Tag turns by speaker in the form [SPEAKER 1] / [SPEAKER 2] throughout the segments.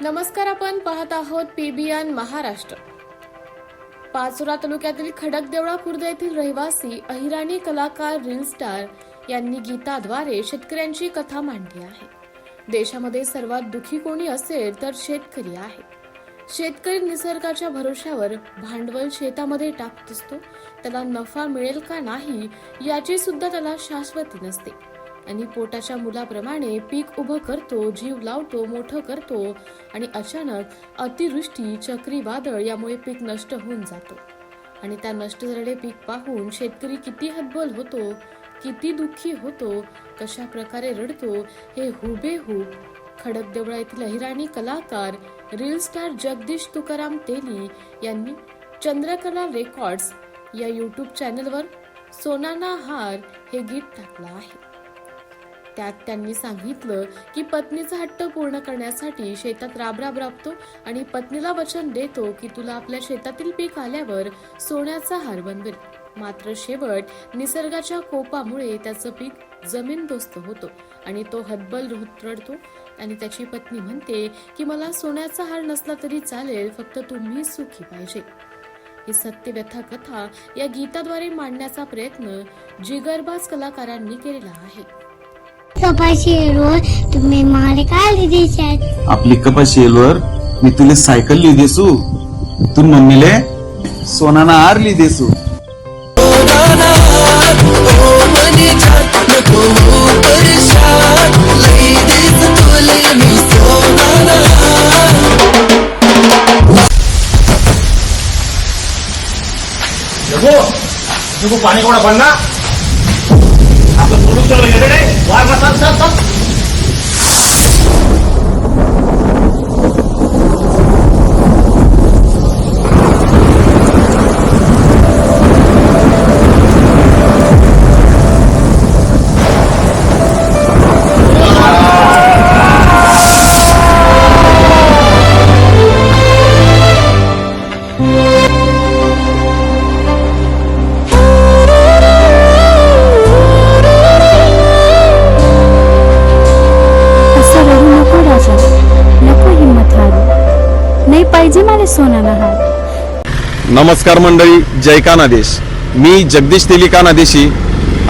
[SPEAKER 1] नमस्कार आपण पाहत आहोत पीबीएन महाराष्ट्र. पाचोरा तालुक्यातील खडकदेवळा खुर्द येथील रहिवासी अहिराणी कलाकार रील स्टार यांनी गीताद्वारे शेतकऱ्यांची कथा मांडली आहे. देशामध्ये सर्वात दुखी कोणी असेल तर शेतकरी आहे. शेतकरी निसर्गाच्या भरोश्यावर भांडवल शेतामध्ये टाकत असतो. त्याला नफा मिळेल का नाही याची सुद्धा त्याला शाश्वती नसते. आणि पोटाच्या मुलाप्रमाणे पीक उभं करतो जीव लावतो मोठं करतो आणि अचानक अतिवृष्टी चक्रीवादळ यामुळे पीक नष्ट होऊन जातो. आणि त्या नष्ट झालेले पीक पाहून शेतकरी किती हतबल होतो किती दुःखी होतो कशा प्रकारे रडतो हे हुबेहूब खडकदेवळा येथील अहिराणी कलाकार रील स्टार जगदीश तुकाराम तेली यांनी चंद्रकला रेकॉर्ड्स या यूट्यूब चॅनलवर सोनाना हार हे गीत टाकलं आहे. त्यात त्यांनी सांगितलं की पत्नीचा हट्ट पूर्ण करण्यासाठी शेतात राबराब राबतो आणि पत्नीला वचन देतो की तुला आपल्या शेतातील पीक आल्यावर सोन्याचा हार बनवेल. मात्र शेवट निसर्गाच्या कोपामुळे त्याचं पीक जमीनदोस्त होतो आणि तो हतबल रडतो आणि त्याची पत्नी म्हणते की मला सोन्याचा हार नसला तरी चालेल फक्त तुम्ही सुखी पाहिजे. ही सत्यव्यथा कथा या गीताद्वारे मांडण्याचा प्रयत्न जिगरबाज कलाकारांनी केलेला आहे.
[SPEAKER 2] कपाशी तुम्ही मारे काय लिहिते
[SPEAKER 3] आपली कपाशी येलवर मी तुले सायकल ली देसू तू मम्मीले सोनाना हार ली देसू
[SPEAKER 4] पाणी कोणा पण આપણે
[SPEAKER 5] થોડુંક ચલો રે વાહ સર સર સર नाही पाहिजे मला सोनाला हार
[SPEAKER 6] नमस्कार मंडळी जय कानादेश. मी जगदीश तेली कानादेशी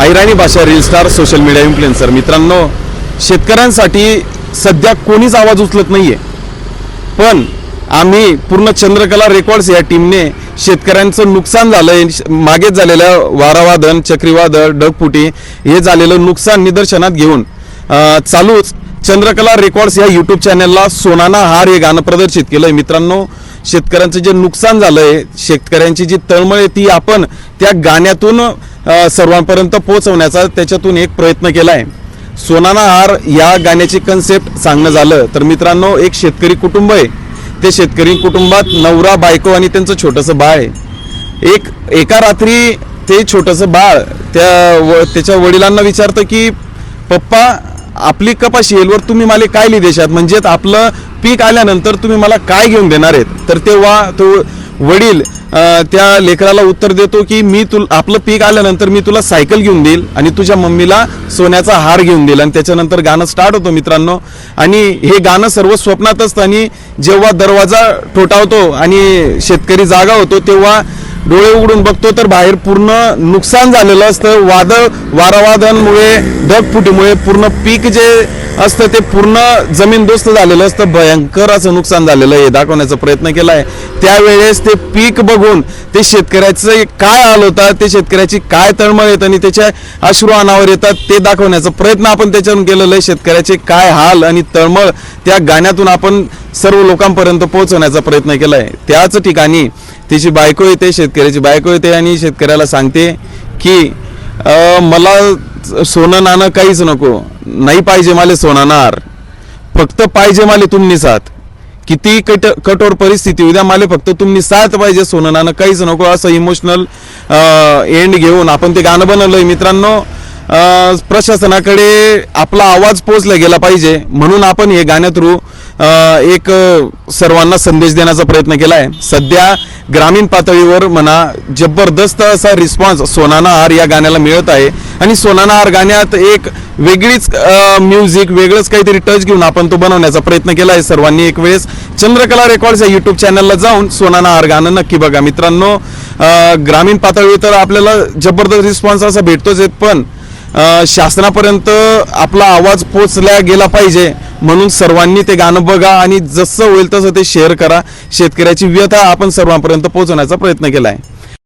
[SPEAKER 6] ऐराणी भाषा reel star social media influencer मित्रांनो शेतकऱ्यांसाठी सध्या कोणीच आवाज उचलत नाहीये. पण आम्ही पूर्ण चंद्रकला रेकॉर्ड्स या टीमने शेतकऱ्यांचं नुकसान झालंय. मागेच झालेलं वारावादन चक्रीवादळ ढगफुटी हे झालेलं नुकसान निदर्शनात घेऊन चालूच चंद्रकला रेकॉर्ड्स या यूट्यूब चॅनलला सोनाना हार हे गाणं प्रदर्शित केलंय. मित्रांनो शेतकऱ्यांचं जे नुकसान झालंय शेतकऱ्यांची जी तळमळ आहे ती आपण त्या गाण्यातून सर्वांपर्यंत पोहोचवण्याचा त्याच्यातून एक प्रयत्न केला आहे सोनाना हार या गाण्याची कन्सेप्ट सांगणं झालं. तर मित्रांनो एक शेतकरी कुटुंब आहे. ते शेतकरी कुटुंबात नवरा बायको आणि त्यांचं छोटंसं बाळ आहे. एक एका रात्री ते छोटंसं बाळ त्या व त्याच्या वडिलांना विचारतं की पप्पा आपली कपाशी येलवर तुम्ही मला काय लिदेशात म्हणजेच आपलं पीक आल्यानंतर तुम्ही मला काय घेऊन देणार आहेत? तर तेव्हा तो वडील त्या लेकराला उत्तर देतो की मी तुला आपलं पीक आल्यानंतर मी तुला सायकल घेऊन देईल आणि तुझ्या मम्मीला सोन्याचा हार घेऊन देईल आणि त्याच्यानंतर गाणं स्टार्ट होतो मित्रांनो. आणि हे गाणं सर्व स्वप्नात असतं आणि जेव्हा दरवाजा ठोठावतो आणि शेतकरी जागा होतो तेव्हा डोळे उघडून बघतो तर बाहेर पूर्ण नुकसान झालेलं असतं. वादळ वारावादनमुळे ढगफुटीमुळे पूर्ण पीक जे असतं ते पूर्ण जमीनदोस्त झालेलं असतं. भयंकर असं नुकसान झालेलं आहे. हे दाखवण्याचा प्रयत्न केला आहे त्यावेळेस ते पीक बघून ते शेतकऱ्याचं काय हाल होतात ते शेतकऱ्याची काय तळमळ येत आणि त्याच्या अश्रू अनावर येतात ते दाखवण्याचा प्रयत्न आपण त्याच्यातून केलेलं आहे. शेतकऱ्याचे काय हाल आणि तळमळ त्या गाण्यातून आपण सर्व लोकांपर्यंत पोहोचवण्याचा प्रयत्न केला आहे त्याच ठिकाणी तिची बायको येते शेतकऱ्याची बायको येते आणि शेतकऱ्याला सांगते की मला सोनं नाणं काहीच नको. नाही पाहिजे मला सोना नार. फक्त पाहिजे माले तुम्ही साथ. किती कट कठोर परिस्थिती उद्या माले फक्त तुम्ही साथ पाहिजे सोनं नाणं काहीच नको. असं इमोशनल एंड घेऊन आपण ते गाणं बनवलंय मित्रांनो. प्रशासनाकडे आपला आवाज पोचला गेला पाहिजे. म्हणून आपण हे गाण्या थ्रू एक सर्वांना संदेश देण्याचा प्रयत्न केला आहे सध्या ग्रामीण पातळीवर म्हणा जबरदस्त असा रिस्पॉन्स सोनाना हार या गाण्याला मिळत आहे. आणि सोनाना हार गाण्यात एक वेगळीच म्युझिक वेगळंच काहीतरी टच घेऊन आपण तो बनवण्याचा प्रयत्न केला आहे सर्वांनी एक वेळेस चंद्रकला रेकॉर्ड्स या युट्यूब चॅनलला जाऊन सोनाना हार गाणं नक्की बघा. मित्रांनो ग्रामीण पातळीवर तर आपल्याला जबरदस्त रिस्पॉन्स असा भेटतोच आहेत पण शासनापर्यंत आपला आवाज पोचला गेला पाहिजे म्हणून सर्वांनी ते गाणं बघा आणि जसं होईल तसं ते शेअर करा. शेतकऱ्याची व्यथा आपण सर्वांपर्यंत पोहोचवण्याचा प्रयत्न केला आहे